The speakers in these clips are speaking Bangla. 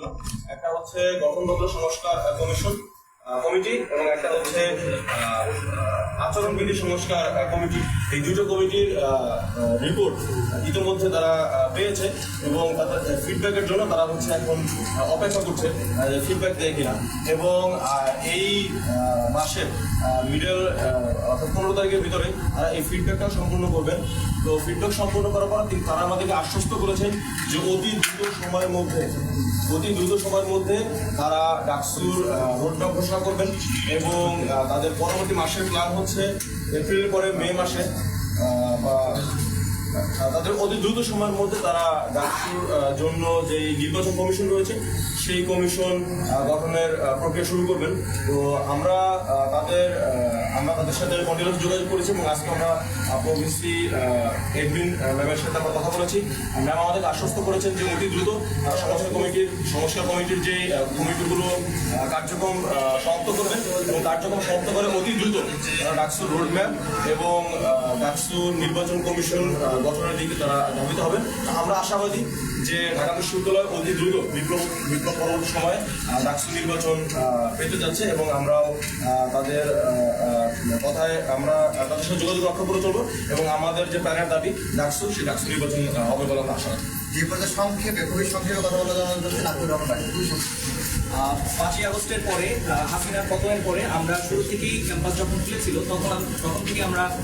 ছিল একটা হচ্ছে গঠনগত সংস্কার কমিশন কমিটি এবং একটা হচ্ছে আচরণবিধি সংস্কার কমিটি। এই দুটো কমিটির রিপোর্ট ইতিমধ্যে তারা পেয়েছে এবং তাদের ফিডব্যাকের জন্য তারা হচ্ছে এখন অপেক্ষা করছে ফিডব্যাক দেয় কিনা। এবং এই মাসের মিডল অর্থাৎ পনেরো তারিখের ভিতরে তারা এই ফিডব্যাকটা সম্পূর্ণ করবেন। তো ফিডব্যাক সম্পূর্ণ করার পর তারা আমাদেরকে আশ্বস্ত করেছেন যে অতি দ্রুত সময়ের মধ্যে, অতি দ্রুত সময়ের মধ্যে তারা ডাকসুর রোডম্যাপ ঘোষণা করবেন এবং তাদের পরবর্তী মাসের প্ল্যান হচ্ছে এপ্রিলের পরে মে মাসে বা তাদের অতি দ্রুত সময়ের মধ্যে তারা ডাকসুর জন্য যে নির্বাচন কমিশন রয়েছে, সেই কমিশন গঠনের প্রক্রিয়া শুরু করবেন। তো আমরা তাদের আমরা তাদের সাথে কন্টিনিউস যোগাযোগ করেছি এবং আজকে আমরা প্রভিসি এডমিন ম্যামের সাথে আমরা কথা বলেছি। ম্যাম আমাদেরকে আশ্বস্ত করেছেন যে অতি দ্রুত সংস্কার কমিটির সংস্কার কমিটির যে কমিটিগুলো কার্যক্রম সমাপ্ত করবেন এবং কার্যক্রম সমাপ্ত করে অতি দ্রুত তারা ডাকসুর রোডম্যাপ এবং আহ, ডাকসুর নির্বাচন কমিশন গঠনের দিকে তারা ধাবিত হবেন আমরা আশাবাদী যে ঢাকা বিশ্ববিদ্যালয় অতি দ্রুত বিপ্লব বিপ্লব পরবর্তী সময় ডাকসু নির্বাচন পেতে যাচ্ছে এবং আমরাও তাদের কথায় আমরা তাদের সাথে যোগাযোগ রক্ষা করে চলবো এবং আমাদের যে প্যানের দাবি, ডাকসু, সেই ডাকসু নির্বাচন হবে বলে আমরা আশা রাখি। যে পর্যায়ে সংক্ষেপে, খুবই সংক্ষেপে কথা বলা যাওয়া খুবই। পাঁচই আগস্টের পরে হাসিনার পতনের পরে আমরা শুরু থেকেই ক্যাম্পাস যখন খুলেছিল, তখন তখন থেকে আমরা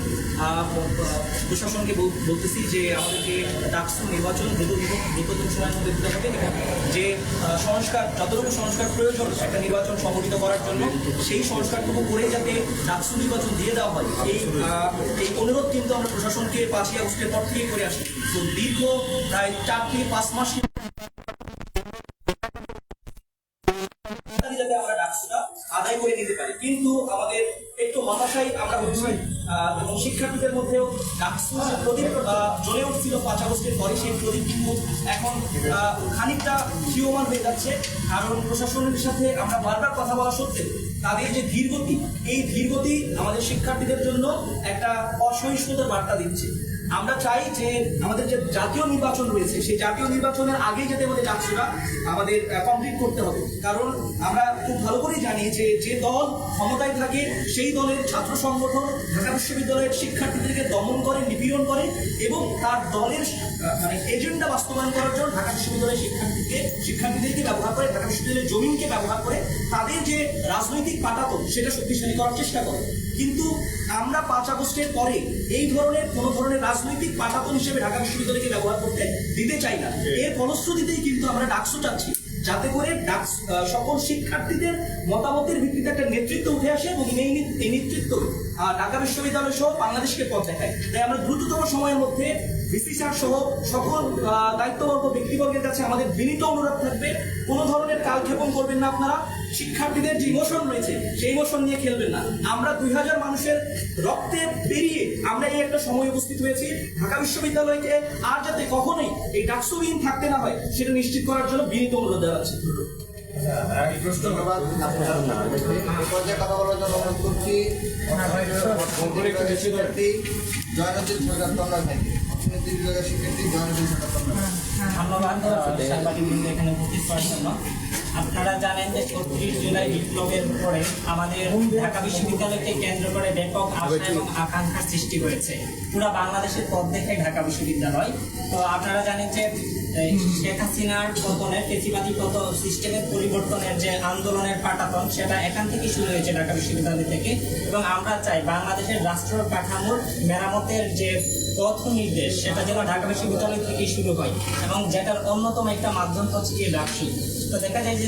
প্রশাসনকে বলতেছি যে আমাদেরকে ডাকসু নির্বাচন দ্রুত- দ্রুততম সময়ের মধ্যে দিতে হবে এবং যে সংস্কার, যতটুকু সংস্কার প্রয়োজন একটা নির্বাচন সংগঠিত করার জন্য, সেই সংস্কারটুকু করে যাতে ডাকসু নির্বাচন দিয়ে দেওয়া হয়। এই এই অনুরোধ কিন্তু আমরা প্রশাসনকে পাঁচই আগস্টের পর থেকে করে আসি। তো দীর্ঘ প্রায় চার থেকে পাঁচ মাস নিতে পারি। কিন্তু আমাদের একটু হতাশাই আমরা হচ্ছি এবং শিক্ষার্থীদের মধ্যেও প্রদীপ জ্বলে উঠছিল পাঁচ আগস্টের পরে সেই প্রদীপ কিন্তু এখন খানিকটা ক্ষীয়মান হয়ে যাচ্ছে। কারণ প্রশাসনের সাথে আমরা বারবার কথা বলা সত্ত্বেও তাদের যে ধীরগতি, এই ধীরগতি আমাদের শিক্ষার্থীদের জন্য একটা অসহিষ্ণুতার বার্তা দিচ্ছে। আমরা চাই যে আমাদের যে জাতীয় নির্বাচন রয়েছে, সেই জাতীয় নির্বাচনের আগেই যাতে আমাদের ডাকসুরা আমাদের কমপ্লিট করতে হবে। কারণ আমরা খুব ভালো করেই জানি যে যে দল ক্ষমতায় থাকে, সেই দলের ছাত্র সংগঠন ঢাকা বিশ্ববিদ্যালয়ের শিক্ষার্থীদেরকে দমন করে, নিপীড়ন করে এবং তার দলের মানে এজেন্ডা বাস্তবায়ন করার জন্য ঢাকা বিশ্ববিদ্যালয়ের শিক্ষার্থীকে, শিক্ষার্থীদেরকে ব্যবহার করে, ঢাকা বিশ্ববিদ্যালয়ের জমিনকে ব্যবহার করে তাদের যে রাজনৈতিক পাটাতন, সেটা শক্তিশালী করার চেষ্টা করে। কিন্তু আমরা পাঁচ আগস্টের পরে এই ধরনের, কোনো ধরনের রাজনৈতিক পাটাতন হিসেবে ঢাকা বিশ্ববিদ্যালয়কে ব্যবহার করতে দিতে চাই না। এর ফলশ্রুতিতেই কিন্তু আমরা ডাকসু চাচ্ছি যাতে করে ডাক্স সকল শিক্ষার্থীদের মতামতের ভিত্তিতে একটা নেতৃত্ব উঠে আসে এবং এই নেতৃত্ব ঢাকা বিশ্ববিদ্যালয় সহ বাংলাদেশকে পথ দেখায়। তাই আমরা দ্রুততম সময়ের মধ্যে ভিসি স্যার সহ সকল দায়িত্ববর্গ ব্যক্তিবর্গের কাছে আমাদের বিনীত অনুরোধ থাকবে। কোনো ধরনের কালক্ষেপণ করবেন না আপনারা। শিক্ষার্থীদের যে ইমোশন রয়েছে সেই ইমোশন নিয়ে খেলবেন না। আমরা দুই হাজার মানুষের রক্তে পেরিয়ে আমরা এই একটা সময় উপস্থিত হয়েছি। ঢাকা বিশ্ববিদ্যালয়কে আর যাতে কখনোই এই ডাকসুবিহীন থাকতে না হয় সেটা নিশ্চিত করার জন্য বিনীত অনুরোধ জানাচ্ছি বলার জন্য অনুরোধ করছি। সরকার এখানে উপস্থিত করার জন্য আপনারা জানেন যে ছত্রিশ জুলাই বিপ্লবের পরে আমাদের ঢাকা বিশ্ববিদ্যালয়কে কেন্দ্র করে ব্যাপক আশা এবং আকাঙ্ক্ষার সৃষ্টি হয়েছে। পুরা বাংলাদেশের পথ দেখে ঢাকা বিশ্ববিদ্যালয়। তো আপনারা জানেন যে হাসিনার পতনের ফেসিবাদী সিস্টেমের পরিবর্তনের যে আন্দোলনের পাটাতন, সেটা এখান থেকে শুরু হয়েছে ঢাকা বিশ্ববিদ্যালয় থেকে। এবং আমরা চাই বাংলাদেশের রাষ্ট্র কাঠামোর মেরামতের যে পথ নির্দেশ, সেটা যেন ঢাকা বিশ্ববিদ্যালয় থেকে শুরু হয় এবং যেটার অন্যতম একটা মাধ্যম হচ্ছে এই ডাকসু। তো দেখা যায় যে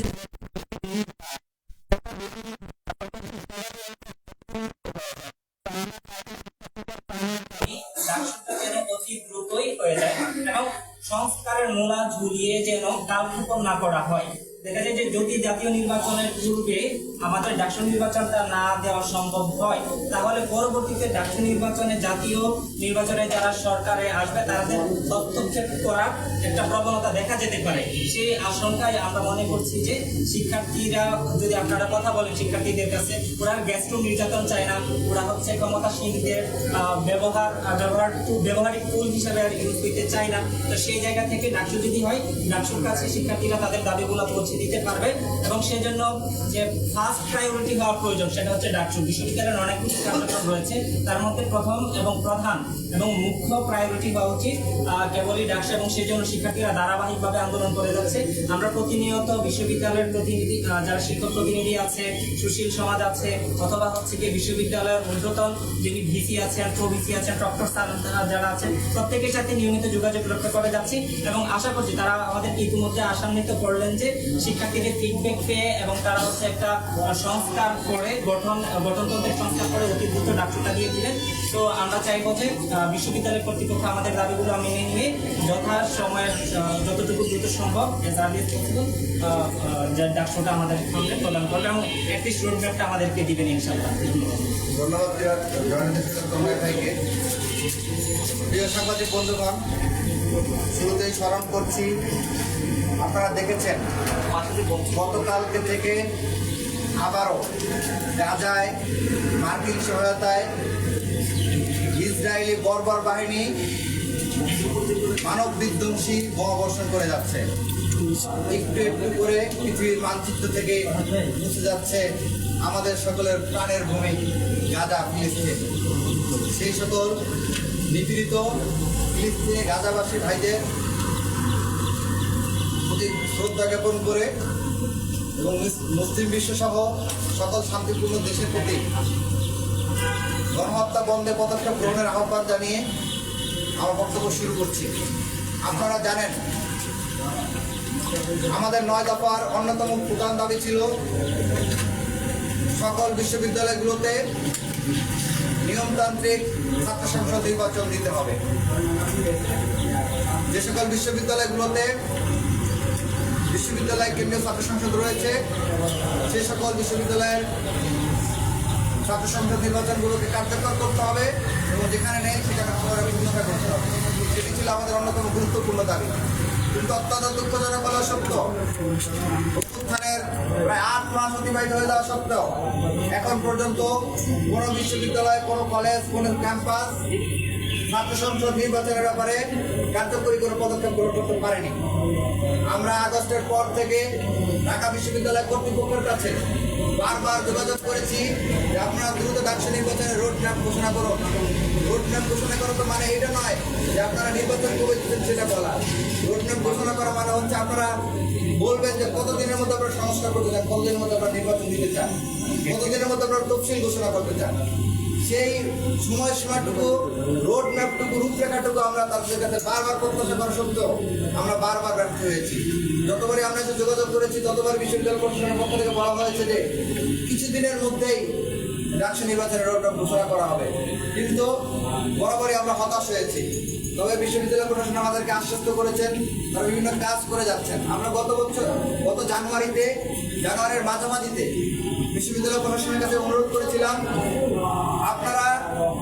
করা হয়। দেখা যায় যে যদি জাতীয় নির্বাচনের পূর্বে আমাদের ডাকসু নির্বাচনটা না দেওয়া সম্ভব হয়। তাহলে পরবর্তীতে ডাকসু নির্বাচনে জাতীয় নির্বাচনে যারা সরকারে আসবে, তাদের হস্তক্ষেপ করার একটা প্রবণতা দেখা যেতে পারে। সেই আশঙ্কায় আমরা মনে করছি যে শিক্ষার্থীরা, যদি আপনারা কথা বলেন শিক্ষার্থীদের কাছে, ওরা গ্যাস্ট্রো নির্যাতন চায় না। ওরা হচ্ছে ক্ষমতাসীনদের ব্যবহার ব্যবহার, ব্যবহারিক টুল হিসাবে আর ইউজ করতে চায় না। তো সেই জায়গা থেকে ডাকসু যদি হয়, ডাকসুর কাছে শিক্ষার্থীরা তাদের দাবিগুলো পৌঁছে দিতে পারবে। এবং সেজন্য যে ফার্স্ট প্রায়োরিটি হওয়া প্রয়োজন, সেটা হচ্ছে ডাকসু। বিশ্ববিদ্যালয়ের অনেকগুলি কার্যক্রম রয়েছে, তার মধ্যে প্রথম এবং প্রধান এবং মুখ্য প্রায়োরিটি হওয়া উচিত কেবলই ডাকসু এবং সেজন্য শিক্ষার্থীরা ধারাবাহিকভাবে আন্দোলন করে যাচ্ছে। আমরা প্রতিনিয়ত বিশ্ববিদ্যালয়ের প্রতিনিধি যারা শিক্ষক প্রতিনিধি আছে, সুশীল সমাজ আছে, অথবা হচ্ছে গিয়ে বিশ্ববিদ্যালয়ের ঊর্ধ্বতন যিনি ভিসি আছেন, প্রো ভিসি আছেন ডক্টর স্যার যারা আছেন, প্রত্যেকের সাথে নিয়মিত যোগাযোগ রক্ষা করে যাচ্ছি এবং আশা করছি তারা আমাদের ইতিমধ্যে আসান্বিত করলেন যে শিক্ষার্থীদের ফিডব্যাক পেয়ে এবং তারা হচ্ছে একটা সংস্কার করে, গঠন, গঠনতন্ত্রের সংস্কার করে অতি দ্রুত ডাক্তারটা দিয়ে দিলেন। তো আমরা চাইব যে বিশ্ববিদ্যালয় কর্তৃপক্ষ আমাদের দাবিগুলো মেনে নিয়ে যথা সময়ের যতটুকু দ্রুত সম্ভব ডাক্তারটা আমাদের সামনে প্রদান করবে এবং অ্যাটলিস্ট রোডম্যাপটা আমাদেরকে দিবেন ইনশাল্লাহ ধন্যবাদ। প্রিয় সাংবাদিক বন্ধুগণ, শুরুতেই স্মরণ করছি, আপনারা দেখেছেন, গতকালকে থেকে আবারও গাজায় মার্কিন সহায়তায় ইসরায়েলি বর্বর বাহিনী মানব বিধ্বংসী বোমাবর্ষণ করে যাচ্ছে। একটু একটু করে পৃথিবীর মানচিত্র থেকে মুছে যাচ্ছে আমাদের সকলের প্রাণের ভূমি, গাজা, ফিলিস্তিন। সেই সকল নিপীড়িত ফিলিস্তিনে গাজাবাসী ভাইদের প্রতি শ্রদ্ধা জ্ঞাপন করে এবং মুসলিম বিশ্বসহ সকল শান্তিপূর্ণ দেশের প্রতি গণহত্যা বন্ধে পদক্ষেপ গ্রহণের আহ্বান জানিয়ে আমার বক্তব্য শুরু করছি। আপনারা জানেন, আমাদের নয় দফার অন্যতম প্রধান দাবি ছিল সকল বিশ্ববিদ্যালয়গুলোতে নিয়মতান্ত্রিক ছাত্র সংসদ নির্বাচন দিতে হবে। যে সকল বিশ্ববিদ্যালয়গুলোতে বিশ্ববিদ্যালয় কেন্দ্রীয় ছাত্র সংসদ রয়েছে, সে সকল বিশ্ববিদ্যালয়ের সংসদ নির্বাচনগুলোকে কার্যকর করতে হবে এবং যেখানে নেই সেখানে পুনরায় করতে হবে। সেটি ছিল আমাদের অন্যতম গুরুত্বপূর্ণ দাবি। কিন্তু অত্যন্ত দুঃখজনক হলো সত্য। অভ্যুত্থানের প্রায় আট মাস অতিবাহিত হয়ে যাওয়া সত্ত্বেও এখন পর্যন্ত কোনো বিশ্ববিদ্যালয়, কোনো কলেজ, কোনো ক্যাম্পাস ছাত্র সংসদ নির্বাচনের ব্যাপারে কার্যকরী কোনো পদক্ষেপ গ্রহণ করতে পারেনি। আমরা আগস্টের পর থেকে ঢাকা বিশ্ববিদ্যালয় কর্তৃপক্ষের কাছে বারবার যোগাযোগ করেছি যে আপনারা দ্রুত ডাকসু নির্বাচনের রোড ম্যাপ ঘোষণা করুন। রোড ম্যাপ ঘোষণা করা তো মানে এটা নয় যে আপনারা নির্বাচন কবে দিচ্ছেন সেটা বলা। রোড ম্যাপ ঘোষণা করা মানে হচ্ছে আপনারা বলবেন যে কতদিনের মধ্যে আপনারা সংস্কার করতে চান, কতদিনের মধ্যে আপনারা নির্বাচন দিতে চান, কতদিনের মধ্যে আপনারা তফসিল ঘোষণা করতে চান। সেই সময়সীমাটুকু রোড ম্যাপটুকু রূপরেখাটুকু আমরা তাদের কাছে বারবার প্রত্যাশা করা সত্ত্বেও আমরা বারবার ব্যর্থ হয়েছি। যতবারই আমরা যে যোগাযোগ করেছি ততবার বিশ্ববিদ্যালয় প্রশাসনের পক্ষ থেকে বলা হয়েছে যে কিছুদিনের মধ্যেই ডাকসু নির্বাচনের রোডম্যাপ ঘোষণা করা হবে। কিন্তু বরাবরই আমরা হতাশ হয়েছি। তবে বিশ্ববিদ্যালয় প্রশাসন আমাদেরকে আশ্বস্ত করেছেন, তারা বিভিন্ন কাজ করে যাচ্ছেন। আমরা গত বছর, গত জানুয়ারিতে, জানুয়ারির মাঝামাঝিতে বিশ্ববিদ্যালয় প্রশাসনের কাছে অনুরোধ করেছিলাম, আপনারা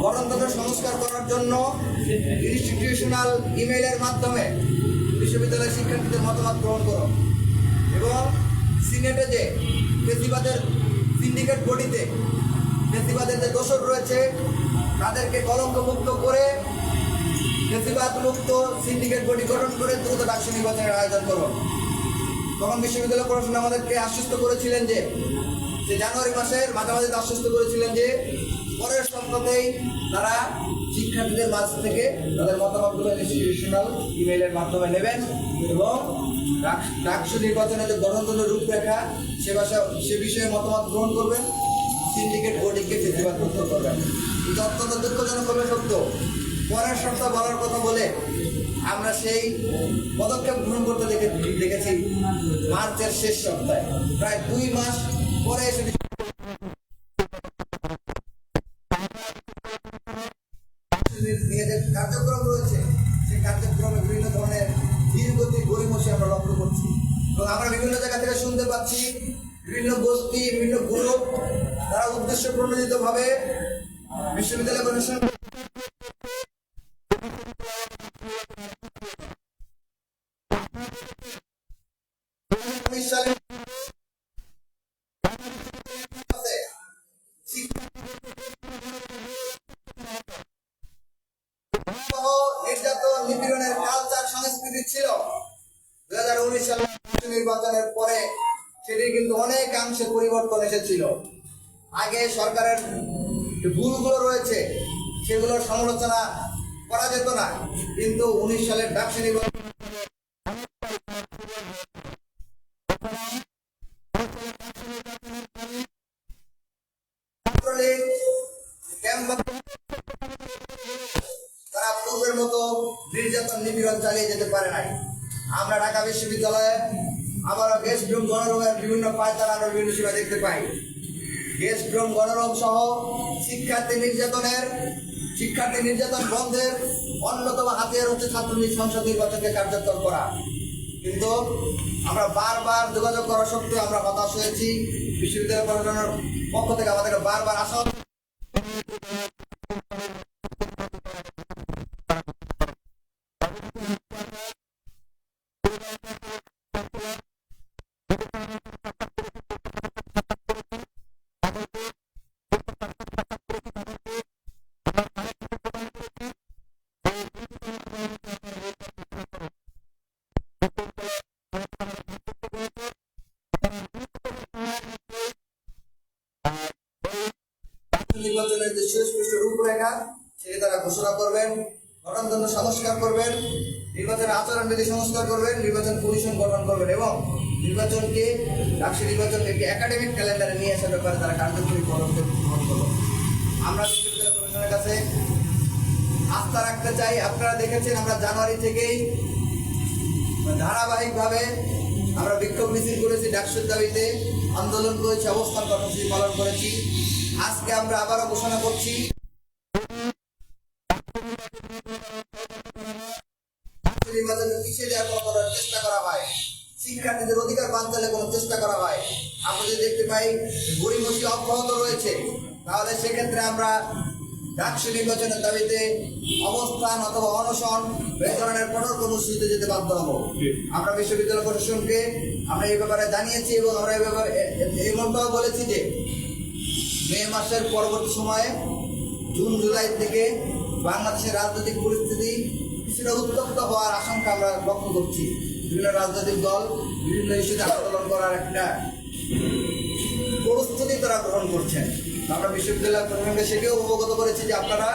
গণতন্ত্র সংস্কার করার জন্য ইনস্টিটিউশনাল ইমেইলের মাধ্যমে বিশ্ববিদ্যালয়ের শিক্ষার্থীদের মতামত গ্রহণ করুন এবং সিনেটে যে ফেসিবাদের সিন্ডিকেট বডিতে ফেসিবাদের যে দোষর রয়েছে, তাদেরকে কলঙ্কমুক্ত করে ফেসিবাদ মুক্ত সিন্ডিকেট বডি গঠন করে দ্রুত ডাকসু নির্বাচনের আয়োজন করুন। তখন বিশ্ববিদ্যালয় প্রশাসন আমাদেরকে আশ্বস্ত করেছিলেন যে যে জানুয়ারি মাসের মাঝামাঝি আশ্বস্ত করেছিলেন যে, পরের সপ্তাহেই তারা শিক্ষার্থীদের মাঝ থেকে তাদের মতামতগুলো ইনস্টিটিউশনাল ইমেইলের মাধ্যমে নেবেন এবং ডাক- ডাকসু নির্বাচনের যে গণতন্ত্র রূপরেখা, সে ভাষা সে বিষয়ে মতামত গ্রহণ করবেন। সিন্ডিকেট বোর্ডিংকে প্রতিবাদ মুক্ত করবেন। কিন্তু অত্যন্ত দুঃখজনক হবে সত্য পরের সপ্তাহ বলার কথা বলে আমরা সেই পদক্ষেপ গ্রহণ করতে দেখে দেখেছি মার্চের শেষ সপ্তাহে। প্রায় দুই মাস পরে এসে কার্যক্রম রয়েছে। সেই কার্যক্রমে বিভিন্ন ধরনের আমরা লক্ষ্য করছি। আমরা বিভিন্ন জায়গা থেকে শুনতে পাচ্ছি, বিভিন্ন গোষ্ঠী বিভিন্ন গ্রুপ, তারা উদ্দেশ্য প্রণোদিত ভাবে বিশ্ববিদ্যালয় প্রশাসন ছিল। দুই হাজার নির্বাচনের পরে সেটি কিন্তু অনেকাংশে পরিবর্তন এসেছিল। আগে সরকারের ভুলগুলো রয়েছে, সেগুলোর সমালোচনা করা যেত না। কিন্তু উনিশ সালের ব্যবসা নির্বাচন নির্যাতন নিপীড়ন চালিয়ে যেতে পারে নাই। আমরা ঢাকা বিশ্ববিদ্যালয়ে আবারও গেস্ট রুম গণরোগের বিভিন্ন পায়তারানোর বিভিন্ন সেবা দেখতে পাই। গেস্ট রুম গণরোগ সহ শিক্ষার্থী নির্যাতনের শিক্ষার্থী নির্যাতন বন্ধের অন্যতম হাতিয়ার হচ্ছে ছাত্রলীগ সংসদ নির্বাচনকে কার্যকর করা। কিন্তু আমরা বারবার যোগাযোগ করা সত্ত্বেও আমরা হতাশ হয়েছি। বিশ্ববিদ্যালয় প্রশাসনের পক্ষ থেকে আমাদেরকে বারবার আশা রূপরেখা সেটি তারা ঘোষণা করবেন গঠনতন্ত্র সংস্কার করবেন, নির্বাচনের আচরণবিধি সংস্কার করবেন, নির্বাচন কমিশন গঠন করবেন এবং নির্বাচনকে, রাষ্ট্রীয় নির্বাচনকে একটি একাডেমিক ক্যালেন্ডারে নিয়ে আসার ব্যাপারে তারা কার্যকরী পদক্ষেপ গ্রহণ করবেন। আমরা কমিশনের কাছে আস্থা রাখতে চাই। আপনারা দেখেছেন আমরা জানুয়ারি থেকেই ধারাবাহিকভাবে আমরা বিক্ষোভ মিছিল করেছি ডাকসুর দাবিতে। আন্দোলন করেছি, অবস্থান কর্মসূচি পালন করেছি। আজকে আমরা আবারও ঘোষণা করছি। শিক্ষার্থীদের অধিকার বাঞ্চালে কোনো চেষ্টা করা হয়। আমরা যদি দেখতে পাই গরিমসি অব্যাহত রয়েছে, তাহলে সেক্ষেত্রে আমরা ডাকসু নির্বাচনের দাবিতে অবস্থান অথবা অনশন এই ধরনের কঠোর কর্মসূচিতে যেতে বাধ্য হব। আমরা বিশ্ববিদ্যালয় প্রশাসনকে আমরা এই ব্যাপারে জানিয়েছি এবং আমরা এই ব্যাপারে এমনটাও বলেছি যে, মে মাসের পরবর্তী সময়ে জুন, জুলাই থেকে বাংলাদেশের রাজনৈতিক পরিস্থিতি কিছুটা উত্তপ্ত হওয়ার আশঙ্কা আমরা লক্ষ্য করছি। বিভিন্ন রাজনৈতিক দল বিভিন্ন ইস্যুতে আন্দোলন করার একটা প্রস্তুতি তারা গ্রহণ করছেন। আমরা বিশ্ববিদ্যালয় প্রশাসনকে সেটিও অবগত করেছি যে আপনারা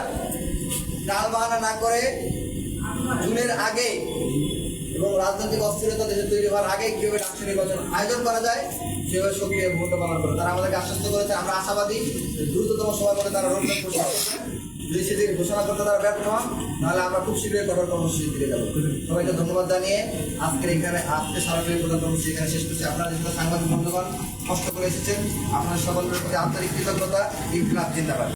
টাল বাহানা না করে জুনের আগে এবং রাজনৈতিক অস্থিরতা দেশে তৈরি হওয়ার আগে কীভাবে ডাকসু নির্বাচন আয়োজন করা যায়, সেভাবে সক্রিয় ভূমিকা পালন করে। তারা আমাদেরকে আশ্বস্ত করেছে, আমরা আশাবাদী দ্রুততম সময়ের মধ্যে তারা যদি সেদিন ঘোষণা করতে তারা ব্যর্থ হন, তাহলে আমরা খুব শীঘ্রই কঠোর কর্মসূচি ফিরে যাব। সবাইকে ধন্যবাদ জানিয়ে আজকের এখানে, আজকে সারাদিন প্রধান কর্মসূচি এখানে শেষ করছি। আপনারা যেহেতু সাংবাদিক বন্ধুগণ, কষ্ট করে এসেছেন আপনার সকলের প্রতি আন্তরিক কৃতজ্ঞতা। ইনকলাব জিন্দাবাদ।